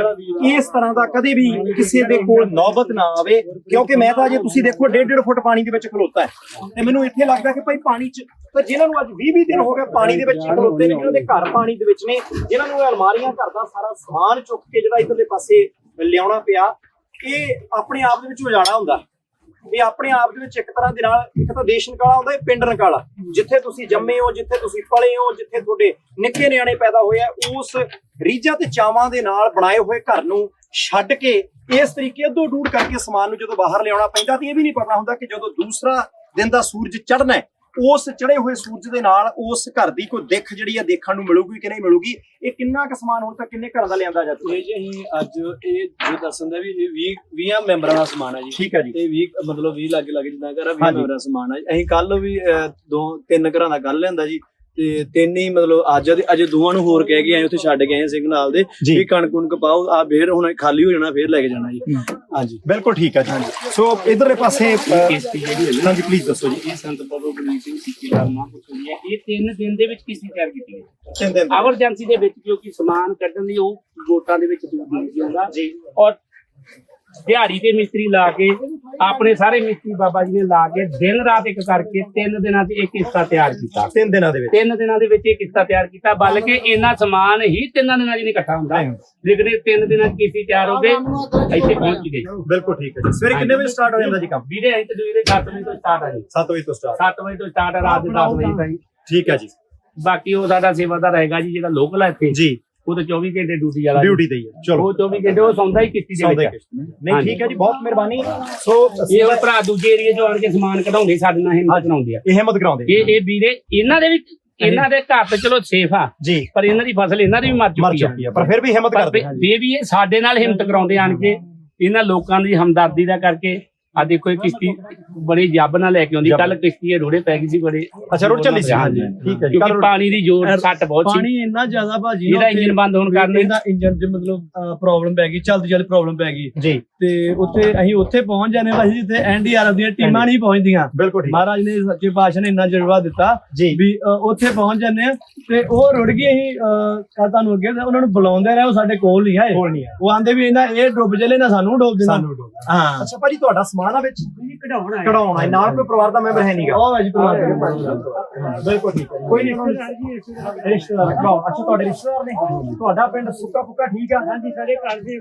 ਇਸ ਤਰ੍ਹਾਂ ਦਾ ਕਦੇ ਵੀ ਕਿਸੇ ਦੇ ਕੋਲ ਨੌਬਤ ਨਾ ਆਵੇ ਕਿਉਂਕਿ ਮੈਂ ਤਾਂ ਜੇ ਤੁਸੀਂ ਦੇਖੋ 1.5 ਫੁੱਟ ਪਾਣੀ ਦੇ ਵਿੱਚ ਖਲੋਤਾ ਹੈ। ਤੇ ਮੈਨੂੰ ਇੱਥੇ ਲੱਗਦਾ ਕਿ ਭਾਈ ਪਾਣੀ 'ਚ ਤਾਂ ਜਿਨ੍ਹਾਂ ਨੂੰ ਅੱਜ 20 20 ਦਿਨ ਹੋ ਗਏ ਪਾਣੀ ਦੇ ਵਿੱਚ ਖਲੋਤੇ ਨੇ, ਜਿਨ੍ਹਾਂ ਦੇ ਘਰ ਪਾਣੀ ਦੇ ਵਿੱਚ ਨੇ, ਜਿਨ੍ਹਾਂ ਨੂੰ ਅਲਮਾਰੀਆਂ, ਘਰ ਦਾ ਸਾਰਾ ਸਮਾਨ ਚੁੱਕ ਕੇ ਜਿਹੜਾ ਇਧਰਲੇ ਪਾਸੇ ਲਿਆਉਣਾ ਪਿਆ ਇਹ ਆਪਣੇ ਆਪ ਦੇ ਵਿੱਚ ਉਜਾੜਾ ਹੁੰਦਾ। ਵੀ ਆਪਣੇ ਆਪ ਦੇ ਵਿੱਚ ਇੱਕ ਤਰ੍ਹਾਂ ਦੇ ਨਾਲ ਇੱਕ ਤਾਂ ਦੇਸ਼ ਨਿਕਾਲਾ ਹੁੰਦਾ, ਇਹ ਪਿੰਡ ਨਿਕਾਲਾ। ਜਿੱਥੇ ਤੁਸੀਂ ਜੰਮੇ ਹੋ, ਜਿੱਥੇ ਤੁਸੀਂ ਪਲੇ ਹੋ, ਜਿੱਥੇ ਤੁਹਾਡੇ ਨਿੱਕੇ ਨਿਆਣੇ ਪੈਦਾ ਹੋਏ ਆ, ਉਸ ਰੀਝਾਂ ਤੇ ਚਾਵਾਂ ਦੇ ਨਾਲ ਬਣਾਏ ਹੋਏ ਘਰ ਨੂੰ ਛੱਡ ਕੇ ਇਸ ਤਰੀਕੇ ਅੱਧੋ ਡੂੜ ਕਰਕੇ ਸਮਾਨ ਨੂੰ ਜਦੋਂ ਬਾਹਰ ਲਿਆਉਣਾ ਪੈਂਦਾ, ਤੇ ਇਹ ਵੀ ਨਹੀਂ ਪਤਾ ਹੁੰਦਾ ਕਿ ਜਦੋਂ ਦੂਸਰਾ ਦਿਨ ਦਾ ਸੂਰਜ ਚੜ੍ਹਨਾ ਉਸ ਚੜੇ ਹੋਏ ਸੂਰਜ ਦੇ ਨਾਲ ਉਸ ਘਰ ਦੀ ਕੋਈ ਦਿੱਖ ਜਿਹੜੀ ਆ ਦੇਖਣ ਨੂੰ ਮਿਲੂਗੀ ਕਿ ਨਹੀਂ ਮਿਲੂਗੀ ਇਹ ਕਿੰਨਾ ਕੁ ਸਮਾਨ ਹੁਣ ਤੱਕ ਕਿੰਨੇ ਘਰਾਂ ਦਾ ਲਿਆਂਦਾ ਜਾ ਚੁੱਕਾ ਇਹ ਜੀ ਅਸੀਂ ਅੱਜ ਇਹ ਜੋ ਦੱਸਣ ਦਾ ਵੀ ਇਹ 20 20 ਮੈਂਬਰਾਂ ਦਾ ਸਮਾਨ ਹੈ ਜੀ। ਠੀਕ ਹੈ ਜੀ। ਤੇ 20 ਮਤਲਬ 20 ਲੱਗ ਲੱਗ ਜਿੱਦਾਂ ਘਰ 20 ਹਾਂਜੀ। ਮੈਂਬਰਾਂ ਦਾ ਸਮਾਨ ਹੈ ਅਸੀਂ ਕੱਲ ਵੀ ਦੋ ਤਿੰਨ ਘਰਾਂ ਦਾ ਕੱਲ ਲਿਆਂਦਾ ਜੀ। ਤੇ ਤਿੰਨ ਹੀ ਮਤਲਬ ਅੱਜ ਦੇ ਅਜੇ ਦੋਵਾਂ ਨੂੰ ਹੋਰ ਕਹਿ ਕੇ ਆਏ ਉੱਥੇ ਛੱਡ ਕੇ ਆਏ ਸਿੰਘ ਨਾਲ ਦੇ। ਵੀ ਕਣਕ ਕੁਣਕ ਪਾਓ ਆ ਫੇਰ ਹੁਣ ਖਾਲੀ ਹੋ ਜਾਣਾ ਫੇਰ ਲੈ ਕੇ ਜਾਣਾ ਜੀ। ਹਾਂਜੀ। ਬਿਲਕੁਲ ਠੀਕ ਹੈ ਜੀ। ਸੋ ਇਧਰਲੇ ਪਾਸੇ ਕਿਸ਼ਤੀ ਜਿਹੜੀ ਹੈ ਹਾਂਜੀ ਪਲੀਜ਼ ਦੱਸੋ ਜੀ। ਇਹ ਸੰਤ ਬਾਬਾ ਬਲਵੀਰ ਸਿੰਘ ਮਹਾਂਪੁਰਖ ਦੀ ਹੈ ਇਹ ਤਿੰਨ ਦਿਨ ਦੇ ਵਿੱਚ ਕਿਸ਼ਤੀ ਤਿਆਰ ਕੀਤੀ ਹੈ ਤਿੰਨ ਦਿਨ ਐਮਰਜੈਂਸੀ ਦੇ ਵਿੱਚ ਕਿਉਂਕਿ ਸਮਾਨ ਕੱਢਣ ਲਈ ਉਹ ਗੋਟਾਂ ਦੇ ਵਿੱਚ ਦੂਰ ਜਾਂਦਾ ਜੀ। ਔਰ ਦਿਹਾੜੀ ਤੇ ਮਿਸਤਰੀ ਲਾ ਕੇ ਆਪਣੇ ਸਾਰੇ ਮਿਸਤਰੀ ਬਾਬਾ ਜੀ ਨੇ ਲਾ ਕੇ ਦਿਨ ਰਾਤ ਇੱਕ ਕਰਕੇ ਤਿੰਨ ਦਿਨਾਂ 'ਚ ਇਹ ਕਿਸ਼ਤਾ ਤਿਆਰ ਕੀਤਾ। ਤਿੰਨ ਦਿਨਾਂ ਦੇ ਵਿੱਚ? ਤਿੰਨ ਦਿਨਾਂ ਦੇ ਵਿੱਚ ਇਹ ਕਿਸ਼ਤਾ ਤਿਆਰ ਕੀਤਾ ਬਲਕਿ ਇੰਨਾ ਸਮਾਨ ਹੀ ਤਿੰਨਾਂ ਦਿਨਾਂ 'ਚ ਨਹੀਂ ਇਕੱਠਾ ਹੁੰਦਾ। ਲੇਕਿਨ ਇਹ ਤਿੰਨ ਦਿਨਾਂ 'ਚ ਕਿਸ਼ਤੀ ਤਿਆਰ ਹੋ ਕੇ ਇੱਥੇ ਪਹੁੰਚ ਗਈ ਬਿਲਕੁਲ ਠੀਕ ਹੈ ਜੀ। ਸਵੇਰੇ ਕਿੰਨੇ ਵਜੇ ਸਟਾਰਟ ਹੋ ਜਾਂਦਾ ਜੀ ਕੰਮ? ਵੀਰੇ ਅਸੀਂ ਤੇ ਵੀਰੇ 7 ਵਜੇ ਤੋਂ ਸਟਾਰਟ ਆ ਜੀ। 7 ਵਜੇ ਤੋਂ ਸਟਾਰਟ 7 ਵਜੇ ਤੋਂ ਸਟਾਰਟ ਆ ਰਾਤ ਦੇ 10 ਵਜੇ ਤਾਈਂ। ਠੀਕ ਹੈ ਜੀ। ਬਾਕੀ ਉਹ ਸਾਡਾ ਸੇਵਾਦਾਰ ਰਹੇਗਾ ਜੀ ਜਿਹੜਾ ਲੋਕਲ ਹੈ ਇੱਥੇ। ਜੀ। ਉਹ ਤਾਂ 24 ਘੰਟੇ ਡਿਊਟੀ ਵਾਲਾ। ਡਿਊਟੀ ਤੇ ਹੀ ਹੈ ਚਲੋ। ਉਹ 24 ਘੰਟੇ ਉਹ ਸੌਂਦਾ ਹੀ ਕਿਸ਼ਤੀ ਦੇ ਵਿੱਚ। ਨਹੀਂ ਠੀਕ ਹੈ ਜੀ ਬਹੁਤ ਮਿਹਰਬਾਨੀ। ਸੋ ਇਹ ਹੁਣ ਭਰਾ ਦੂਜੇ ਏਰੀਏ ਚੋਂ ਆਣ ਕੇ ਸਮਾਨ ਕਢਾਉਂਦੇ ਸਾਡੇ ਨਾਲ ਹਿੰਮਤ ਬਣਾਉਂਦੇ ਆ। ਇਹ ਹਿੰਮਤ ਕਰਾਉਂਦੇ ਇਹ ਇਹ ਵੀਰੇ ਇਹਨਾਂ ਦੇ ਵੀ ਇਹਨਾਂ ਦੇ ਘਰ ਤੇ ਚਲੋ ਸੇਫ ਆ। ਜੀ। ਪਰ ਇਹਨਾਂ ਦੀ ਫਸਲ ਇਹਨਾਂ ਦੀ ਵੀ ਮਰ ਚੁੱਕੀ ਆ। ਪਰ ਫਿਰ ਵੀ ਹਿੰਮਤ ਕਰਦੇ ਫੇ ਵੀ ਇਹ ਸਾਡੇ ਨਾਲ ਹਿੰਮਤ ਕਰਾਉਂਦੇ ਆਣ ਕੇ। ਇਹਨਾਂ ਲੋਕਾਂ ਦੀ ਹਮਦਰਦੀ ਦਾ ਕਰਕੇ ਆ ਦੇਖੋ ਇਹ ਕਿਸ਼ਤੀ ਬੜੀ ਜੱਬ ਨਾਲ ਲੈ ਕੇ ਆਉਂਦੀ ਕੱਲ ਕਿਸ਼ਤੀ ਇਹ ਰੋੜੇ ਪੈ ਗਈ ਸੀ ਬੜੇ। ਅੱਛਾ ਰੋਡ ਚੱਲੀ ਸੀ? ਹਾਂਜੀ ਠੀਕ ਹੈ ਜੀ ਕਿਉਂਕਿ ਕੱਲ ਪਾਣੀ ਦੀ ਜ਼ੋਰ ਘੱਟ ਬਹੁਤ ਸੀ। ਪਾਣੀ ਇੰਨਾ ਜ਼ਿਆਦਾ ਭਾਜੀ ਇਹਦਾ ਇੰਜਨ ਬੰਦ ਹੋਣ ਕਾਰਨ ਇਹਦਾ ਇੰਜਨ 'ਚ ਮਤਲਬ ਪ੍ਰੋਬਲਮ ਪੈ ਗਈ ਚਲਦੀ ਚਲਦੀ ਪ੍ਰੋਬਲਮ ਪੈ ਗਈ। ਜੀ। ਤੇ ਉੱਥੇ ਅਸੀਂ ਉੱਥੇ ਪਹੁੰਚ ਜਾਂਦੇ ਭਾਜੀ ਜਿੱਥੇ ਐਨਡੀਆਰਐਫ ਦੀਆਂ ਟੀਮਾਂ ਨਹੀਂ ਪਹੁੰਚਦੀਆਂ। ਬਿਲਕੁਲ ਠੀਕ। ਮਹਾਰਾਜ ਨੇ ਸੱਚੇ ਪਾਤਸ਼ਾਹ ਨੇ ਇੰਨਾ ਜਜ਼ਬਾ ਦਿੱਤਾ ਜੀ। ਵੀ ਉੱਥੇ ਪਹੁੰਚ ਜਾਂਦੇ ਆ ਤੇ ਉਹ ਰੁੜ ਗਏ ਅਸੀਂ ਕਾ ਤੁਹਾਨੂੰ ਅੱਗੇ ਉਹਨਾਂ ਨੂੰ ਬੁਲਾਉਂਦੇ ਰਹੇ ਉਹ ਸਾਡੇ ਕੋਲ ਨਹੀਂ ਆਏ। ਕੋਲ ਉਹ ਆਂਦੇ ਵੀ ਇਹਨਾਂ ਇਹ ਡੁੱਬ ਜਲੇ ਨਾ ਸਾਨੂੰ ਡੁੱਬ ਦੇਣਾ। ਹਾਂ। ਅੱਛਾ ਭਾਜੀ ਤੁਹਾਡਾ ਸਮਾਨ ਆ ਵਿੱਚ ਕਢਾਉਣਾ ਕਢਾਉਣਾ ਹੈ ਨਾਲ ਕੋਈ ਪਰਿਵਾਰ ਦਾ ਮੈਂਬਰ ਹੈ ਨਹੀਂਗਾ ਉਹ ਹੈ ਜੀ ਪਰਿਵਾਰ ਬਿਲਕੁਲ ਠੀਕ ਹੈ। ਕੋਈ ਨਹੀਂ ਰਿਸ਼ਤੇਦਾਰ ਕਢਾਓ। ਅੱਛਾ ਤੁਹਾਡੇ ਰਿਸ਼ਤੇਦਾਰ ਨੇ। ਤੁਹਾਡਾ ਪਿੰਡ ਸੁੱਕਾ ਪੁੱਕਾ ਠੀਕ ਆ? ਹਾਂਜੀ ਸਾਡੇ ਘਰ ਦੇ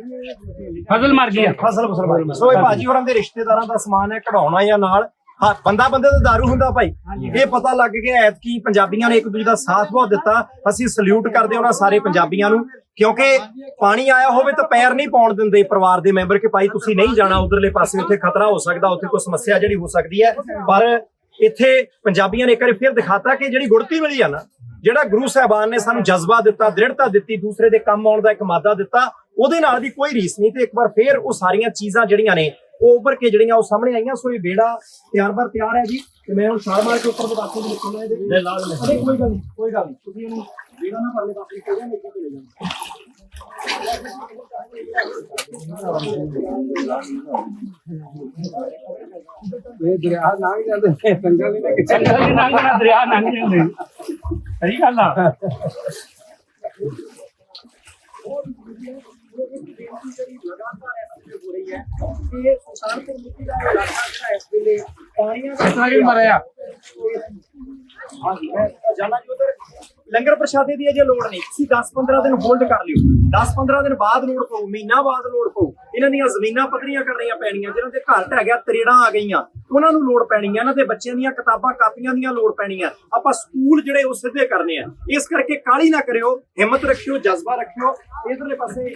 ਫਸਲ ਮਰ ਗਈ ਆ। ਫਸਲ ਫਸਲ ਸੋ ਇਹ ਭਾਜੀ ਹੋਰਾਂ ਦੇ ਰਿਸ਼ਤੇਦਾਰਾਂ ਦਾ ਸਮਾਨ ਹੈ ਕਢਾਉਣਾ ਜਾਂ ਨਾਲ। ਹਾਂ ਬੰਦਾ ਬੰਦੇ ਦਾ ਦਾਰੂ ਹੁੰਦਾ ਭਾਈ। ਇਹ ਪਤਾ ਲੱਗ ਗਿਆ ਐਤਕੀ ਪੰਜਾਬੀਆਂ ਨੇ ਇੱਕ ਦੂਜੇ ਦਾ ਸਾਥ ਬਹੁਤ ਦਿੱਤਾ। ਅਸੀਂ ਸਲੂਟ ਕਰਦੇ ਹਾਂ ਉਹਨਾਂ ਸਾਰੇ ਪੰਜਾਬੀਆਂ ਨੂੰ ਕਿਉਂਕਿ ਪਾਣੀ ਆਇਆ ਹੋਵੇ ਤਾਂ ਪੈਰ ਨਹੀਂ ਪਾਉਣ ਦਿੰਦੇ ਪਰਿਵਾਰ ਦੇ ਮੈਂਬਰ ਕਿ ਭਾਈ ਤੁਸੀਂ ਨਹੀਂ ਜਾਣਾ ਉਧਰਲੇ ਪਾਸੇ ਉੱਥੇ ਖਤਰਾ ਹੋ ਸਕਦਾ ਉੱਥੇ ਕੋਈ ਸਮੱਸਿਆ ਜਿਹੜੀ ਹੋ ਸਕਦੀ ਹੈ। ਪਰ ਇੱਥੇ ਪੰਜਾਬੀਆਂ ਨੇ ਇੱਕ ਵਾਰੀ ਫਿਰ ਦਿਖਾਤਾ ਕਿ ਜਿਹੜੀ ਗੁੜਤੀ ਮਿਲੀ ਆ ਨਾ ਜਿਹੜਾ ਗੁਰੂ ਸਾਹਿਬਾਨ ਨੇ ਸਾਨੂੰ ਜਜ਼ਬਾ ਦਿੱਤਾ ਦ੍ਰਿੜਤਾ ਦਿੱਤੀ ਦੂਸਰੇ ਦੇ ਕੰਮ ਆਉਣ ਦਾ ਇੱਕ ਮਾਦਾ ਦਿੱਤਾ ਉਹਦੇ ਨਾਲ ਦੀ ਕੋਈ ਰੀਸ ਨਹੀਂ ਤੇ ਇੱਕ ਵਾਰ ਫੇਰ ਉਹ ਸਾਰੀਆਂ ਚੀਜ਼ਾਂ ਜਿਹੜੀਆਂ ਨੇ ਉਹ ਉੱਭਰ ਕੇ ਜਿਹੜੀਆਂ ਉਹ ਸਾਹਮਣੇ ਆਈਆਂ ਸੋ ਇਹ ਬੇੜਾ ਤਿਆਰ ਬਰ ਤਿਆਰ ਹੈ ਜੀ ਤੇ ਮੈਂ ਹੁਣ ਛਾਲ ਮਾਰ ਕੇ ਉੱਪਰ ਬਤਾਸੇ ਦੇ ਨਿਕਲਣਾ ਇਹਦੇ ਵਿੱਚ ਅਰੇ ਕੋਈ ਗੱਲ ਨਹੀਂ ਕੋਈ ਗੱਲ ਨਹੀਂ। ਤੁਸੀਂ ਇਹਨੂੰ ਬੇੜਾ ਨਾ ਪਰਲੇ ਪਾਸੇ ਕੋਈ ਨਹੀਂ ਅੱਗੇ ਚਲੇ ਜਾਣਾ ਇਹ ਦਰਿਆ ਲੰਘ ਜਾਂਦੇ ਨੇ ਸੰਗਲ ਨਹੀਂ ਲੱਗੇ ਸੰਗਲ ਦੀ ਲੰਘਣਾ ਦਰਿਆ ਲੰਘ ਜਾਂਦੇ। ਸਹੀ ਗੱਲ ਆ। ਕਿੰਨਾ ਵੀ ਮਰਿਆ। ਹਾਂਜੀ ਮੈਂ ਜਾਣਾ ਜੀ ਉਧਰ। ਲੰਗਰ ਪ੍ਰਸ਼ਾਦੇ ਦੀ ਅਜੇ ਲੋੜ ਨਹੀਂ। ਤੁਸੀਂ 10-15 ਦਿਨ ਹੋਲਡ ਕਰ ਲਿਓ। 10-15 ਦਿਨ ਬਾਅਦ ਲੋੜ ਪਊ, ਮਹੀਨਾ ਬਾਅਦ ਲੋੜ ਪਊ। ਇਹਨਾਂ ਦੀਆਂ ਜ਼ਮੀਨਾਂ ਪੱਧਰੀਆਂ ਕਰਨੀਆਂ ਪੈਣੀਆਂ, ਜਿਹਨਾਂ ਦੇ ਘਰ ਢਹਿ ਗਿਆ ਤਰੇੜਾਂ ਆ ਗਈਆਂ। ਉਹਨਾਂ ਨੂੰ ਲੋੜ ਪੈਣੀ ਹੈ ਇਹਨਾਂ ਦੇ ਬੱਚਿਆਂ ਦੀਆਂ ਕਿਤਾਬਾਂ, ਕਾਪੀਆਂ ਦੀਆਂ ਲੋੜ ਪੈਣੀ ਹੈ ਆਪਾਂ ਸਕੂਲ ਜਿਹੜੇ ਉਹ ਸਿੱਧੇ ਕਰਨੇ ਆ। ਇਸ ਕਰਕੇ ਕਾਲੀ ਨਾ ਕਰਿਓ, ਹਿੰਮਤ ਰੱਖਿਓ, ਜਜ਼ਬਾ ਰੱਖਿਓ। ਇਧਰਲੇ ਪਾਸੇ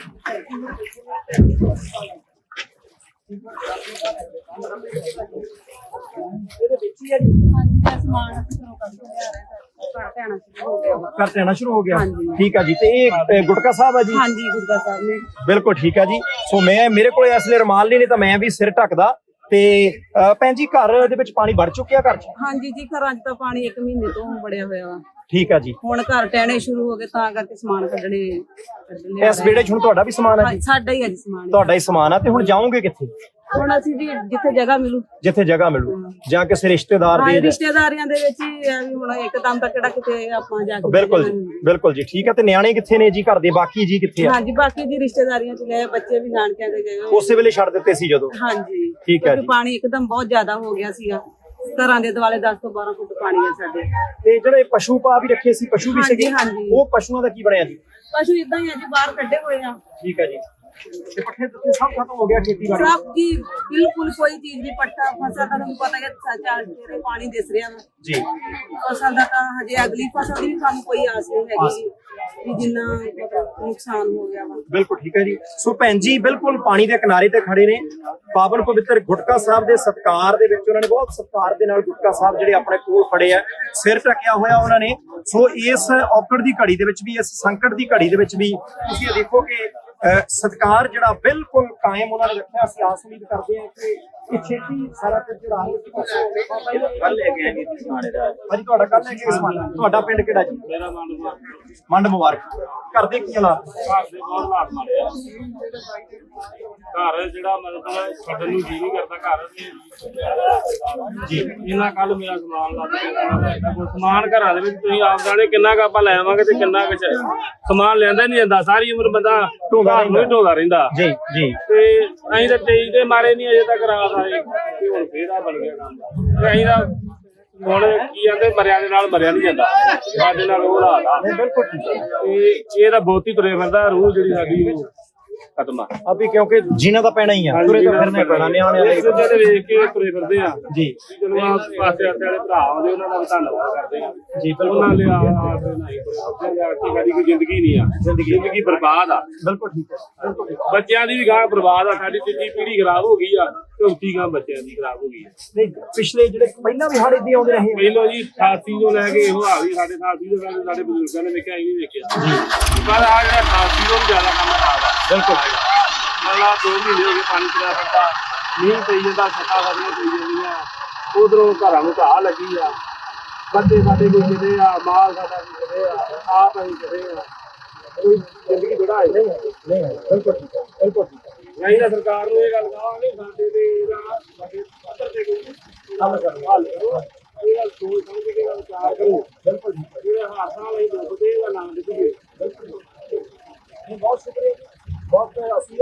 ਹਾਂਜੀ ਦਾ ਸਮਾਨ ਅਸੀਂ ਘਰੋਂ ਕੱਢ ਕੇ ਲਿਆ ਰਹੇ ਹਾਂ ਘਰ ਧਿਆਣਾ ਸ਼ੁਰੂ ਹੋ ਗਿਆ। ਵਾ। ਕਰ ਦੇਣਾ ਸ਼ੁਰੂ ਹੋ ਗਿਆ ਹਾਂਜੀ। ਠੀਕ ਆ ਜੀ ਤੇ ਇਹ ਅ, ਗੁਟਕਾ ਸਾਹਿਬ ਆ ਜੀ? ਹਾਂਜੀ ਗੁਰਦਾ ਸਾਹਿਬ ਨੇ। ਬਿਲਕੁਲ ਠੀਕ ਆ ਜੀ। ਸੋ ਮੈਂ ਮੇਰੇ ਕੋਲ ਇਸ ਲਈ ਰਮਾਲ ਨਹੀਂ ਨਹੀਂ ਤਾਂ ਮੈਂ ਵੀ ਸਿਰ ਢੱਕਦਾ। ਤੇ ਅ, ਭੈਣ ਜੀ ਘਰ ਦੇ ਵਿੱਚ ਪਾਣੀ ਵੜ ਚੁੱਕਿਆ ਘਰ ਚ? ਹਾਂਜੀ ਜੀ ਘਰਾਂ 'ਚ ਤਾਂ ਪਾਣੀ 1 ਮਹੀਨੇ ਤੋਂ ਬੜਿਆ ਹੋਇਆ ਵਾ। ਠੀਕ ਆ ਜੀ। ਹੁਣ ਘਰ ਟਹਿਣੇ ਸ਼ੁਰੂ ਹੋ ਗਏ ਤਾਂ ਕਰਕੇ ਸਮਾਨ ਕੱਢਣੇ ਕੱਢਣੇ ਇਸ ਵਿਹੜੇ 'ਚ ਹੁਣ ਤੁਹਾਡਾ ਵੀ ਸਮਾਨ ਆ ਹਾਂ, ਜੀ ਸਾਡਾ ਹੀ ਹੈ ਜੀ ਸਮਾਨ। ਤੁਹਾਡਾ ਹੀ ਸਮਾਨ ਆ ਤੇ ਹੁਣ ਜਾਓਗੇ ਕਿੱਥੇ? ਹੁਣ ਅਸੀਂ ਜੀ ਜਿੱਥੇ ਜਗ੍ਹਾ ਮਿਲੂ। ਜਿੱਥੇ ਜਗ੍ਹਾ ਮਿਲੂ ਜਾਂ ਕਿਸੇ ਰਿਸ਼ਤੇਦਾਰ ਹਾਂ ਦੇ ਰਿਸ਼ਤੇਦਾਰੀਆਂ ਦੇ ਵਿੱਚ ਹੀ ਹੈ ਵੀ ਹੁਣ ਇੱਕਦਮ ਤਾਂ ਕਿਹੜਾ ਕਿਤੇ ਆਪਾਂ ਜਾ ਕੇ ਬਿਲਕੁਲ ਜੀ ਬਿਲਕੁਲ ਜੀ ਠੀਕ ਆ ਤੇ ਨਿਆਣੇ ਕਿੱਥੇ ਨੇ ਜੀ ਘਰ ਦੇ? ਬਾਕੀ ਜੀ ਕਿੱਥੇ ਆ? ਹਾਂਜੀ ਬਾਕੀ ਜੀ ਰਿਸ਼ਤੇਦਾਰੀਆਂ ਚ ਗਏ ਬੱਚੇ ਵੀ ਨਾਨਕਿਆਂ ਦੇ ਗਏ। ਹੋਏ। ਉਸੇ ਵੇਲੇ ਛੱਡ ਦਿੱਤੇ ਸੀ ਜਦੋਂ? ਹਾਂਜੀ ਠੀਕ ਹੈ ਕਿਉਂਕਿ ਜੀ। ਪਾਣੀ ਇੱਕਦਮ ਬਹੁਤ ਜ਼ਿਆਦਾ ਹੋ ਗਿਆ ਸੀਗਾ। ਘਰਾਂ ਦੇ ਦੁਆਲੇ 10 ਤੋਂ 12 ਫੁੱਟ ਪਾਣੀ ਹੈ ਸਾਡੇ। ਤੇ ਜਿਹੜੇ ਪਸ਼ੂ ਪਾ ਵੀ ਰੱਖੇ ਸੀ ਪਸ਼ੂ ਵੀ ਹਾਂਜੀ, ਸੀਗੇ ਹਾਂਜੀ। ਉਹ ਪਸ਼ੂਆਂ ਦਾ ਕੀ ਬਣਿਆ ਜੀ? ਪਸ਼ੂ ਇਦਾਂ ਹੀ ਆ ਜੀ ਬਾਹਰ ਕੱਢੇ ਹੋਏ ਆ। ਠੀਕ ਆ ਜੀ। ਤੇ ਪੱਠੇ ਦਿੱਤੇ ਸਭ ਖਤਮ ਹੋ ਗਿਆ ਖੇਤੀਬਾੜੀ। ਸਭ ਜੀ ਬਿਲਕੁਲ ਕੋਈ ਚੀਜ਼ ਨਹੀਂ ਪੱਟਾ ਫਸਲ ਦਾ ਤੁਹਾਨੂੰ ਪਤਾ ਹੈ ਚਾਰ ਜਿਹੜੇ ਪਾਣੀ ਦਿਸ ਰਿਹਾ ਵਾ। ਜੀ। ਫਸਲ ਦਾ ਤਾਂ ਹਜੇ ਅਗਲੀ ਫਸਲ ਦੀ ਵੀ ਸਾਨੂੰ ਕੋਈ ਆਸ ਨਹੀਂ ਹੈਗੀ ਵੀ ਜਿੰਨਾ ਮਤਲਬ ਨੁਕਸਾਨ ਹੋ ਗਿਆ ਵਾ। ਬਿਲਕੁਲ ਠੀਕ ਹੈ ਜੀ। ਸੋ ਭੈਣ ਜੀ ਬਿਲਕੁਲ ਪਾਣੀ ਦੇ ਕਿਨਾਰੇ ਤੇ ਖੜੇ ਨੇ। ਪਾਵਨ ਪਵਿੱਤਰ ਗੁਟਕਾ ਸਾਹਿਬ ਦੇ ਸਤਕਾਰ ਦੇ ਵਿੱਚ ਉਹਨਾਂ ਨੇ ਬਹੁਤ ਸਤਕਾਰ ਦੇ ਨਾਲ ਗੁਟਕਾ ਸਾਹਿਬ ਜਿਹੜੇ ਆਪਣੇ ਕੋਲ ਫੜੇ ਆ ਸਿਰ ਟਕਿਆ ਹੋਇਆ ਉਹਨਾਂ ਨੇ। ਸੋ ਇਸ ਔਕੜ ਦੀ ਘੜੀ ਦੇ ਵਿੱਚ ਵੀ ਇਸ ਸੰਕਟ ਦੀ ਘੜੀ ਦੇ ਵਿੱਚ ਵੀ ਤੁਸੀਂ ਦੇਖੋ ਕਿ ਸਤਕਾਰ ਜਿਹੜਾ ਬਿਲਕੁਲ ਕਾਇਮ ਉਹਨਾਂ ਨੇ ਰੱਖਿਆ ਅਸੀਂ ਆਸ ਉਮੀਦ ਕਰਦੇ ਹਾਂ ਕਿ ਇਹ ਛੇਤੀ ਸਾਰਾ ਕੁਝ ਜਿਹੜਾ ਹੈ ਇਸ ਪਾਸੇ ਹੋਵੇ। ਬਾਬਾ ਜੀ ਦਾ ਕੱਲ ਲੈ ਕੇ ਆਏਗੇ ਸਮਾਣੇ ਦਾ ਭਾਜੀ ਤੁਹਾਡਾ ਕੱਲ ਹੈ ਕਿ ਸਮਾਨ ਤੁਹਾਡਾ ਪਿੰਡ ਕਿਹੜਾ ਜੀ? ਮੇਰਾ ਮੰਨ ਲਓ ਮੰਡ ਮੁਬਾਰਕ। ਘਰ ਦੇ ਕੀ ਹਾਲਾਤ? ਘਰ ਦੇ ਬਹੁਤ ਹਾਲਾਤ ਮਾੜੇ ਆ। ਘਰ ਜਿਹੜਾ ਮਤਲਬ ਛੱਡਣ ਨੂੰ ਜੀ ਨਹੀਂ ਕਰਦਾ ਘਰ। ਜੀ। ਇਹਨਾਂ ਕੱਲ ਮੇਰਾ ਸਮਾਨ ਲੱਗ ਗਿਆ ਕੋਈ ਸਮਾਨ ਘਰਾਂ ਦੇ ਵਿੱਚ ਤੁਸੀਂ ਆਪ ਜਾਣੇ ਕਿੰਨਾ ਕੁ ਆਪਾਂ ਲੈ ਆਵਾਂਗੇ ਤੇ ਕਿੰਨਾ ਕੁ ਸਮਾਨ ਲੈਂਦਾ ਨਹੀਂ ਜਾਂਦਾ। ਸਾਰੀ ਉਮਰ ਬੰਦਾ ਢੋਦਾ ਨੂੰ ਹੀ ਢੋਦਾ ਰਹਿੰਦਾ। ਜੀ ਜੀ। ਤੇ ਅਸੀਂ ਤਾਂ ਤੇਈ ਦੇ ਮਾਰੇ ਨਹੀਂ ਅਜੇ ਤੱਕ ਰਾਤ। ਆਏ ਤੇ ਹੁਣ ਫੇਰ ਆ ਬਣ ਗਿਆ ਕੰਮ। ਤੇ ਅਸੀਂ ਤਾਂ ਹੁਣ ਕੀ ਕਹਿੰਦੇ ਮਰਿਆ ਦੇ ਨਾਲ ਮਰਿਆ ਨਹੀਂ ਜਾਂਦਾ। ਸਾਡੇ ਨਾਲ ਉਹ ਹਾਲਾਤ ਆ ਬਿਲਕੁਲ ਤਾਂ ਬਹੁਤੀ ਤੁਰੇ ਫਿਰਦਾ ਰੂਹ ਜਿਹੜੀ ਸਾਡੀ ਉਹ ਆ। ਅਭੀ ਕਿਉਂਕਿ ਜੀਣਾ ਤਾਂ ਪੈਣਾ ਹੀ ਆ ਤੁਰੇ ਤਾਂ ਫਿਰਨੇ ਪੈਣਾ ਨਿਆਣਿਆਂ ਇੱਕ ਲਈ ਦੂਜੇ ਦੇ ਵੇਖ ਕੇ ਤੁਰੇ ਫਿਰਦੇ ਆ। ਜੀ। ਚਲੋ ਆ ਪਾਸੇ ਆਸੇ ਵਾਲੇ ਭਰਾ ਆਉਂਦੇ ਉਹਨਾਂ ਦਾ ਵੀ ਧੰਨਵਾਦ ਕਰਦੇ ਆ। ਜੀ, ਬਿਲਕੁਲ। ਉਹਨਾਂ ਲਈ ਆ ਆ ਤੇ ਨਹੀਂ ਕੋਈ ਜਾ ਕੇ ਸਾਡੀ ਕੋਈ ਜ਼ਿੰਦਗੀ ਨਹੀਂ ਆ। ਜ਼ਿੰਦਗੀ ਜ਼ਿੰਦਗੀ ਬਰਬਾਦ ਆ। ਬਿਲਕੁਲ ਠੀਕ ਹੈ ਬਿਲਕੁਲ ਠੀਕ ਹੈ। ਬੱਚਿਆਂ ਦੀ ਵੀ ਬਰਬਾਦ ਆ ਸਾਡੀ ਤੀਜੀ ਪੀੜ੍ਹੀ ਖਰਾਬ ਹੋ ਗਈ ਆ ਚੌਥੀ ਗਾਂ ਬੱਚਿਆਂ ਦੀ ਖਰਾਬ ਹੋ ਗਈ ਆ। ਨਹੀਂ ਪਿਛਲੇ ਜਿਹੜੇ ਪਹਿਲਾਂ ਵੀ ਹੜ ਇਦਾਂ ਆਉਂਦੇ ਰਹੇ ਆ। ਪਹਿਲੋ ਜੀ 88 ਤੋਂ ਲੈ ਕੇ ਇਹੋ ਆ ਗਈ ਸਾਡੇ 88 ਤੋਂ ਲੈ ਕੇ ਸਾਡੇ ਬਜ਼ੁਰਗਾਂ ਨੇ ਵੇਖਿਆ ਇਹ ਵੇਖਿਆ। ਪਰ ਆ ਜਿਹੜਾ 88 ਤੋਂ ਵੀ ਜ਼ਿਆਦਾ ਕੰਮ ਖਰਾਬ ਆ ਬਿਲਕੁਲ। ਮਤਲਬ ਦੋ ਮਹੀਨੇ ਹੋ ਗਏ ਪਾਣੀ ਚੜਾ ਫਿਰਦਾ ਮੀਂਹ ਪਈ ਜਾਂਦਾ ਛੱਤਾਂ ਵਧੀਆ ਪਈ ਜਾਂਦੀਆਂ। ਉਧਰੋਂ ਘਰਾਂ ਨੂੰ ਘਾਹ ਲੱਗੀ ਆ। ਬੰਦੇ ਸਾਡੇ ਕੋਈ ਕਿਤੇ ਆ ਮਾਲ ਸਾਡਾ ਕੋਈ ਕਿਤੇ ਆ ਆਪ ਅਸੀਂ ਕਿਤੇ ਆ। ਕੋਈ ਜ਼ਿੰਦਗੀ ਥੋੜਾ ਹੈ ਨਹੀਂ ਨਹੀਂ ਬਿਲਕੁਲ ਠੀਕ ਹੈ ਬਿਲਕੁਲ ਠੀਕ ਹੈ ਨਹੀਂ ਤਾਂ ਸਰਕਾਰ ਨੂੰ ਇਹ ਗੱਲ ਕਹਾਂਗੇ ਸਾਡੇ ਤੇ ਇਹਦਾ ਸਾਡੇ ਪੱਧਰ ਤੇ ਕੋਈ ਕੰਮ ਕਰੋ ਹੱਲ ਕਰੋ। ਇਹ ਗੱਲ ਸੋਚ ਸਮਝ ਕੇ ਗੱਲ ਵਿਚਾਰ ਕਰੋ। ਬਿਲਕੁਲ ਠੀਕ ਹੈ ਜਿਹੜੇ ਹਾਸਾਂ ਲਈ ਦੁੱਖਦੇ ਇਹਦਾ ਨਾਮ ਦਿੱਤੀਏ ਜੀ, ਬਹੁਤ ਸ਼ੁਕਰੀਆ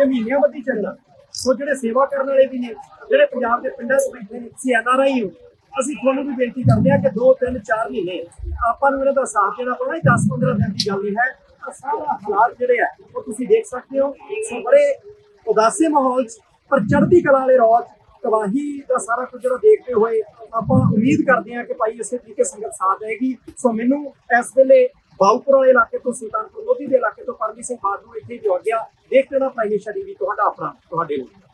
ਇਹ ਮਹੀਨਿਆਂ ਬੱਧੀ ਚੱਲਣਾ। ਸੋ ਜਿਹੜੇ ਸੇਵਾ ਕਰਨ ਵਾਲੇ ਵੀ ਨੇ, ਜਿਹੜੇ ਪੰਜਾਬ ਦੇ ਪਿੰਡਾਂ 'ਚ ਬੈਠੇ ਨੇ, ਤੁਸੀਂ ਐਨਆਰਆਈ ਹੋ। ਅਸੀਂ ਤੁਹਾਨੂੰ ਵੀ ਬੇਨਤੀ ਕਰਦੇ ਹਾਂ ਕਿ 2 3 4 ਮਹੀਨੇ ਆਪਾਂ ਨੂੰ ਇਹਨਾਂ ਦਾ ਸਾਥ ਦੇਣਾ ਪੈਣਾ ਇਹ 10 15 ਦਿਨ ਦੀ ਗੱਲ ਨਹੀਂ ਹੈ। ਆਹ ਸਾਰਾ ਹਾਲਾਤ ਜਿਹੜੇ ਆ, ਉਹ ਤੁਸੀਂ ਦੇਖ ਸਕਦੇ ਹੋ। ਸੋ ਬੜੇ ਉਦਾਸੇ ਮਾਹੌਲ 'ਚ, ਪਰ ਚੜ੍ਹਦੀ ਕਲਾ ਵਾਲੇ ਰੌਜ ਤਬਾਹੀ ਦਾ ਸਾਰਾ ਕੁਝ ਜਿਹੜਾ ਦੇਖਦੇ ਹੋਏ ਆਪਾਂ ਉਮੀਦ ਕਰਦੇ ਹਾਂ ਕਿ ਭਾਈ ਇਸੇ ਤਰੀਕੇ ਸੰਗਤ ਸਾਥ ਦੇਗੀ ਸੋ ਮੈਨੂੰ ਇਸ ਵੇਲੇ ਬਾਉਪੁਰ ਵਾਲੇ ਇਲਾਕੇ ਤੋਂ ਸੁਲਤਾਨਪੁਰ ਲੋਧੀ ਦੇ ਇਲਾਕੇ ਤੋਂ ਪਰਮਜੀਤ ਸਿੰਘ ਬਾਦੂ ਇੱਥੇ ਜੋ ਗਿਆ ਦੇਖਦੇ ਨਾ ਭਾਈ ਸ਼ਰੀਫੀ ਤੁਹਾਡਾ ਆਪਣਾ, ਤੁਹਾਡੇ ਲਈ।